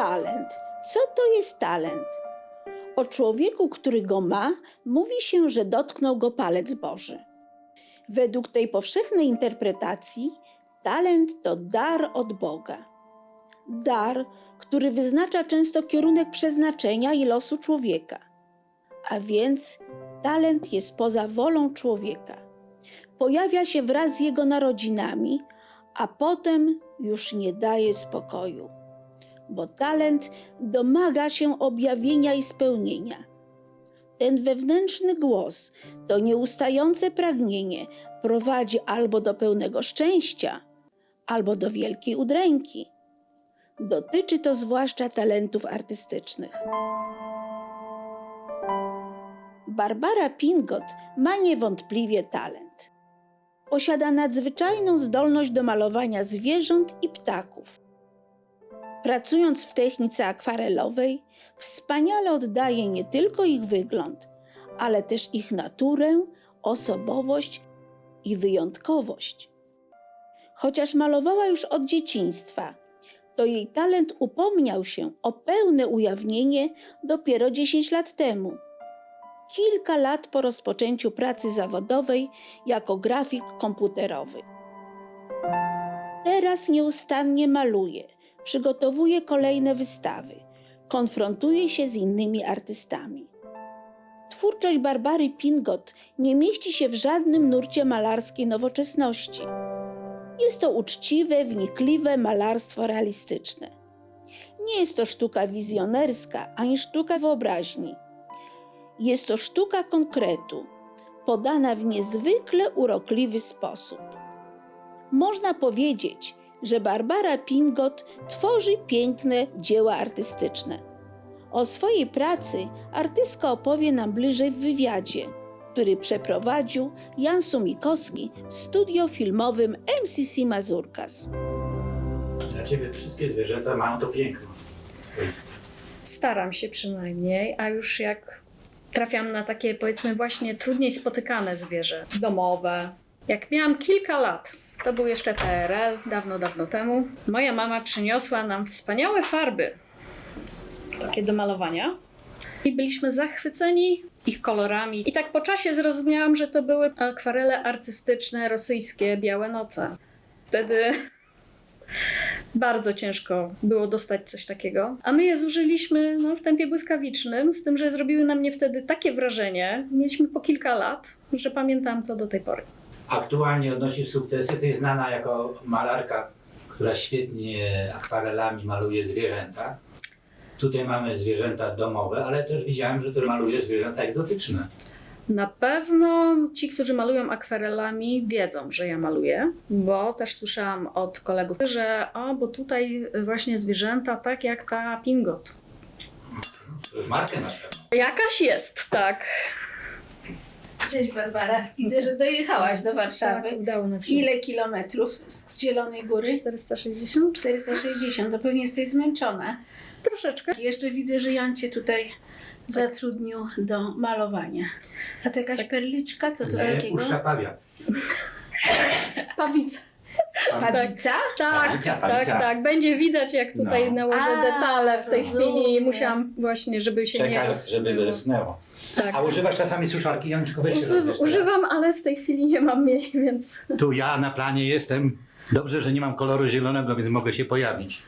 Talent. Co to jest talent? O człowieku, który go ma, mówi się, że dotknął go palec Boży. Według tej powszechnej interpretacji, talent to dar od Boga. Dar, który wyznacza często kierunek przeznaczenia i losu człowieka. A więc talent jest poza wolą człowieka. Pojawia się wraz z jego narodzinami, a potem już nie daje spokoju bo talent domaga się objawienia i spełnienia. Ten wewnętrzny głos, to nieustające pragnienie prowadzi albo do pełnego szczęścia, albo do wielkiej udręki. Dotyczy to zwłaszcza talentów artystycznych. Barbara Pingot ma niewątpliwie talent. Posiada nadzwyczajną zdolność do malowania zwierząt i ptaków. Pracując w technice akwarelowej, wspaniale oddaje nie tylko ich wygląd, ale też ich naturę, osobowość i wyjątkowość. Chociaż malowała już od dzieciństwa, to jej talent upomniał się o pełne ujawnienie dopiero 10 lat temu. Kilka lat po rozpoczęciu pracy zawodowej jako grafik komputerowy. Teraz nieustannie maluje – przygotowuje kolejne wystawy, konfrontuje się z innymi artystami. Twórczość Barbary Pingot nie mieści się w żadnym nurcie malarskiej nowoczesności. Jest to uczciwe, wnikliwe malarstwo realistyczne. Nie jest to sztuka wizjonerska ani sztuka wyobraźni. Jest to sztuka konkretu, podana w niezwykle urokliwy sposób. Można powiedzieć, że Barbara Pingot tworzy piękne dzieła artystyczne. O swojej pracy artystka opowie nam bliżej w wywiadzie, który przeprowadził Jan Sumikowski w studio filmowym MCC Mazurkas. Dla ciebie wszystkie zwierzęta mają to piękno. Staram się przynajmniej, a już jak trafiam na takie powiedzmy właśnie trudniej spotykane zwierzę domowe. Jak miałam kilka lat, to był jeszcze PRL, dawno, dawno temu. Moja mama przyniosła nam wspaniałe farby, takie do malowania. I byliśmy zachwyceni ich kolorami. I tak po czasie zrozumiałam, że to były akwarele artystyczne rosyjskie Białe Noce. Wtedy bardzo ciężko było dostać coś takiego. A my je zużyliśmy no, w tempie błyskawicznym, z tym, że zrobiły na mnie wtedy takie wrażenie. Mieliśmy po kilka lat, że pamiętam to do tej pory. Aktualnie odnosisz sukcesy. Ty jest znana jako malarka, która świetnie akwarelami maluje zwierzęta. Tutaj mamy zwierzęta domowe, ale też widziałem, że ty malujesz zwierzęta egzotyczne. Na pewno ci, którzy malują akwarelami, wiedzą, że ja maluję, bo też słyszałam od kolegów, że o, bo tutaj właśnie zwierzęta tak jak ta pingot. To już markę masz pewno. Jakaś jest, tak. Cześć Barbara, widzę, że dojechałaś do Warszawy. Tak, udało nam się. Ile kilometrów z Zielonej Góry? 460? 460, to pewnie jesteś zmęczona. Troszeczkę. Jeszcze widzę, że Jan cię tutaj zatrudnił do malowania. A to jakaś perliczka? Co to Nie, takiego? Puszcza pawia. Pawica. Pawica? Tak, Pawica, tak, pawica. tak. Będzie widać, jak tutaj No. nałożę A, detale w tej rozumiem. chwili. Musiałam właśnie, żeby się nie Czekaj, roz... żeby wyrosnęło. Tak. A używasz czasami suszarki, Janeczko, weź się Uzy- teraz. używam, ale w tej chwili nie mam jej, więc Tu ja na planie jestem. Dobrze, że nie mam koloru zielonego, więc mogę się pojawić.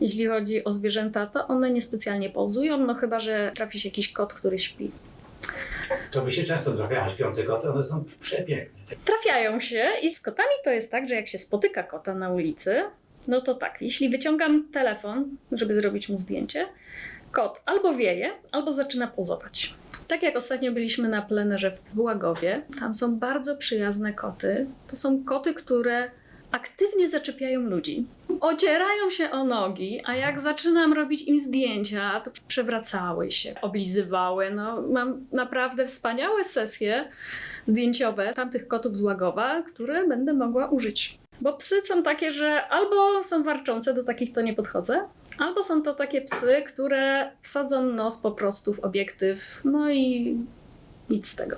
jeśli chodzi o zwierzęta, to one niespecjalnie pozują, no chyba, że trafi się jakiś kot, który śpi. To by się często trafiają śpiące koty, one są przepiękne. Trafiają się i z kotami to jest tak, że jak się spotyka kota na ulicy, no to tak, jeśli wyciągam telefon, żeby zrobić mu zdjęcie, kot albo wieje, albo zaczyna pozować. Tak jak ostatnio byliśmy na plenerze w Błagowie, tam są bardzo przyjazne koty. To są koty, które aktywnie zaczepiają ludzi. Ocierają się o nogi, a jak zaczynam robić im zdjęcia, to przewracały się, oblizywały. No, mam naprawdę wspaniałe sesje zdjęciowe tamtych kotów z Łagowa, które będę mogła użyć. Bo psy są takie, że albo są warczące, do takich to nie podchodzę, albo są to takie psy, które wsadzą nos po prostu w obiektyw, no i nic z tego.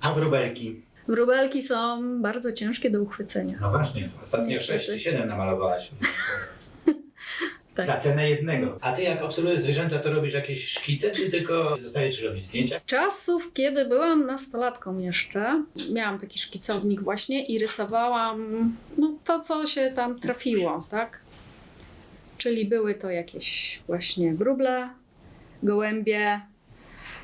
A wróbelki? Wróbelki są bardzo ciężkie do uchwycenia. No właśnie, ostatnio Niestety. 6 czy 7 namalowałaś. Tak. Za cenę jednego. A ty jak obserwujesz zwierzęta, to robisz jakieś szkice, czy tylko zostajesz robić zdjęcia? Z czasów, kiedy byłam nastolatką jeszcze, miałam taki szkicownik właśnie i rysowałam no, to, co się tam trafiło, tak? Czyli były to jakieś właśnie wróble, gołębie,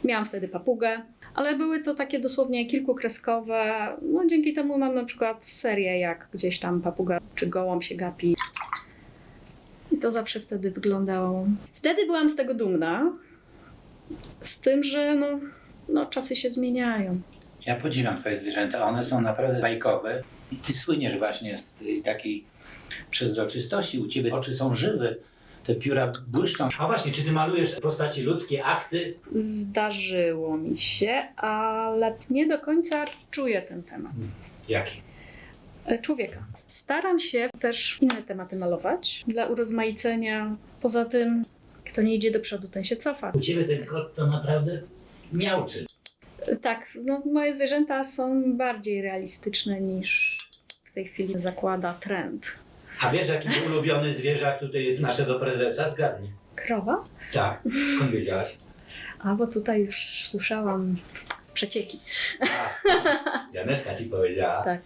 miałam wtedy papugę, ale były to takie dosłownie kilkukreskowe. No, dzięki temu mam na przykład serię, jak gdzieś tam papuga czy gołąb się gapi. I to zawsze wtedy wyglądało. Wtedy byłam z tego dumna, z tym, że no, no, czasy się zmieniają. Ja podziwiam twoje zwierzęta, one są naprawdę bajkowe. I ty słyniesz właśnie z takiej przezroczystości. U ciebie oczy są żywe, te pióra błyszczą. A właśnie, czy ty malujesz postaci ludzkie, akty? Zdarzyło mi się, ale nie do końca czuję ten temat. Jaki? E, Człowieka. Staram się też inne tematy malować dla urozmaicenia. Poza tym, kto nie idzie do przodu, ten się cofa. U ciebie ten kot to naprawdę miałczy. E, Tak, no, moje zwierzęta są bardziej realistyczne niż w tej chwili zakłada trend. A wiesz, jaki był ulubiony zwierzak tutaj naszego prezesa? Zgadnij. Krowa? Tak, skąd wiedziałaś? A bo tutaj już słyszałam przecieki. A, Janeczka ci powiedziała. Tak,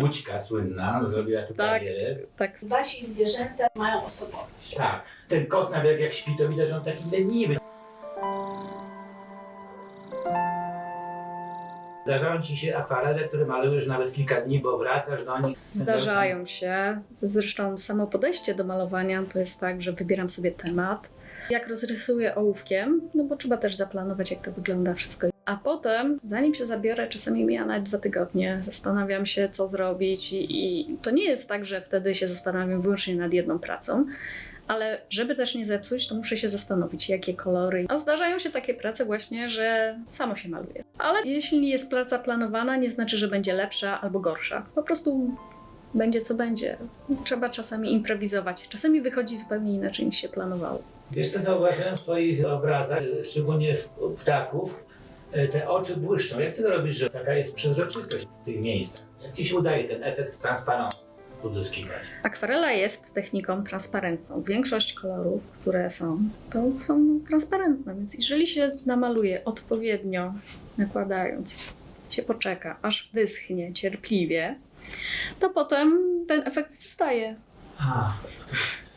Łódźka słynna, zrobiła tu Tak. karierę. tak. Wasi zwierzęta mają osobowość. Tak, ten kot nawet jak, jak śpi, to widać, że on taki leniwy. Zdarzają ci się akwarele, które malujesz nawet kilka dni, bo wracasz do nich. Zdarzają się. Zresztą samo podejście do malowania to jest tak, że wybieram sobie temat. Jak rozrysuję ołówkiem, no bo trzeba też zaplanować, jak to wygląda wszystko. A potem, zanim się zabiorę, czasami mija nawet dwa tygodnie, zastanawiam się, co zrobić, i, i to nie jest tak, że wtedy się zastanawiam wyłącznie nad jedną pracą. Ale żeby też nie zepsuć, to muszę się zastanowić, jakie kolory. A zdarzają się takie prace właśnie, że samo się maluje. Ale jeśli jest praca planowana, nie znaczy, że będzie lepsza albo gorsza. Po prostu będzie co będzie. Trzeba czasami improwizować. Czasami wychodzi zupełnie inaczej niż się planowało. Wiesz co zauważyłem w twoich obrazach, e, szczególnie w ptaków, e, te oczy błyszczą. Jak ty to robisz, że taka jest przezroczystość w tych miejscach? Jak ci się udaje ten efekt transparencji uzyskiwać? Akwarela jest techniką transparentną. Większość kolorów, które są, to są transparentne, więc jeżeli się namaluje odpowiednio, nakładając, się poczeka, aż wyschnie cierpliwie, to potem ten efekt zostaje. A,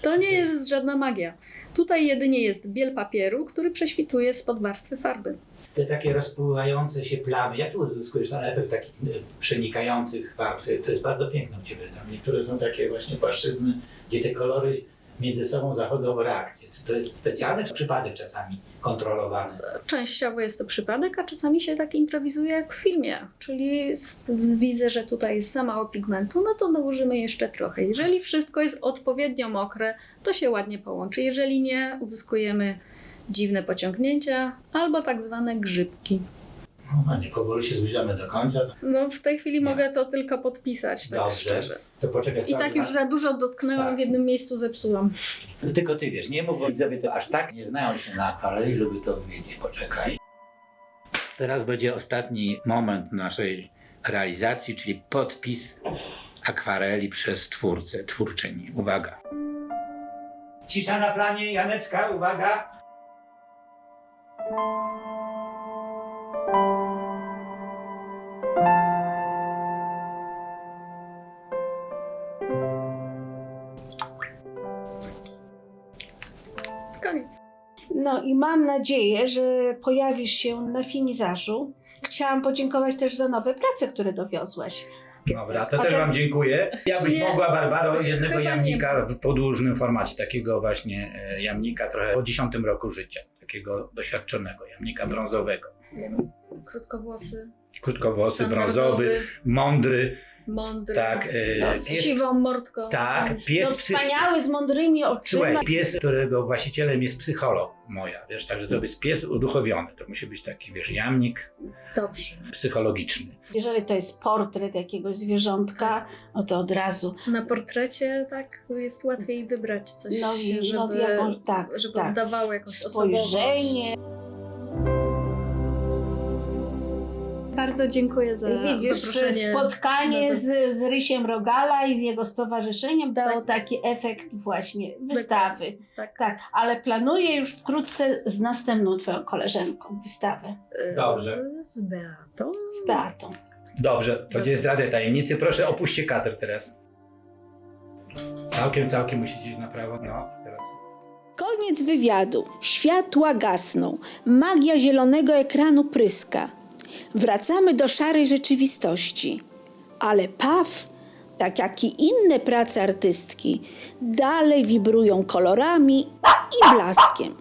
To nie jest żadna magia. Tutaj jedynie jest biel papieru, który prześwituje spod warstwy farby. Te takie rozpływające się plamy, jak tu uzyskujesz ten efekt takich e, przenikających farb? To jest bardzo piękne u Ciebie tam. Niektóre są takie właśnie płaszczyzny, gdzie te kolory między sobą zachodzą w reakcję. Czy to jest specjalny czy przypadek czasami kontrolowany? Częściowo jest to przypadek, a czasami się tak improwizuje jak w filmie. Czyli widzę, że tutaj jest za mało pigmentu, no to nałożymy jeszcze trochę. Jeżeli wszystko jest odpowiednio mokre, to się ładnie połączy. Jeżeli nie, uzyskujemy dziwne pociągnięcia albo tak zwane grzybki. No nie, powoli się zbliżamy do końca. No w tej chwili Nie. mogę to tylko podpisać, tak Dobrze. szczerze. To poczekaj. I tak już za dużo dotknęłam, Tak. w jednym miejscu zepsułam. Tylko Ty wiesz, nie mów, bo widzowie to aż tak nie znają się na akwareli, żeby to wiedzieć. Poczekaj. Teraz będzie ostatni moment naszej realizacji, czyli podpis akwareli przez twórcę, twórczyni. Uwaga. Cisza na planie, Janeczka, uwaga. Koniec. No i mam nadzieję, że pojawisz się na finizarzu. Chciałam podziękować też za nowe prace, które dowiozłaś. Dobra, to też Wam dziękuję. Ja byś Nie. mogła, Barbaro, jednego Chyba nie jamnika w podłużnym formacie, takiego właśnie e, jamnika trochę po dziesiątym roku życia, takiego doświadczonego jamnika brązowego. Krótkowłosy, Krótkowłosy, brązowy, mądry, mądry, tak, e, No, z pies, siwą mordką. tak, No pies, psy, wspaniały, z mądrymi oczyma. słuchaj, pies, którego właścicielem jest psycholog moja, wiesz, także to jest pies uduchowiony, to musi być taki, wiesz, jamnik Dobrze. psychologiczny. Jeżeli to jest portret jakiegoś zwierzątka, no to od razu. Na portrecie tak jest łatwiej wybrać coś, No, i- żeby, no, jaką, tak, żeby tak. oddawało jakąś osobowość. Bardzo dziękuję za Widzisz, zaproszenie. spotkanie z, z Rysiem Rogala i z jego stowarzyszeniem dało Tak. taki efekt właśnie wystawy. Tak. Tak, ale planuję już wkrótce z następną twoją koleżanką wystawę, Dobrze. Z Beatą. z Beatą. Dobrze, to nie zdradzę tajemnicy. Proszę opuśćcie kadr teraz. Całkiem, całkiem musicie iść na prawo. No, teraz. Koniec wywiadu. Światła gasną. Magia zielonego ekranu pryska. Wracamy do szarej rzeczywistości. Ale PAW, tak jak i inne prace artystki, dalej wibrują kolorami i blaskiem.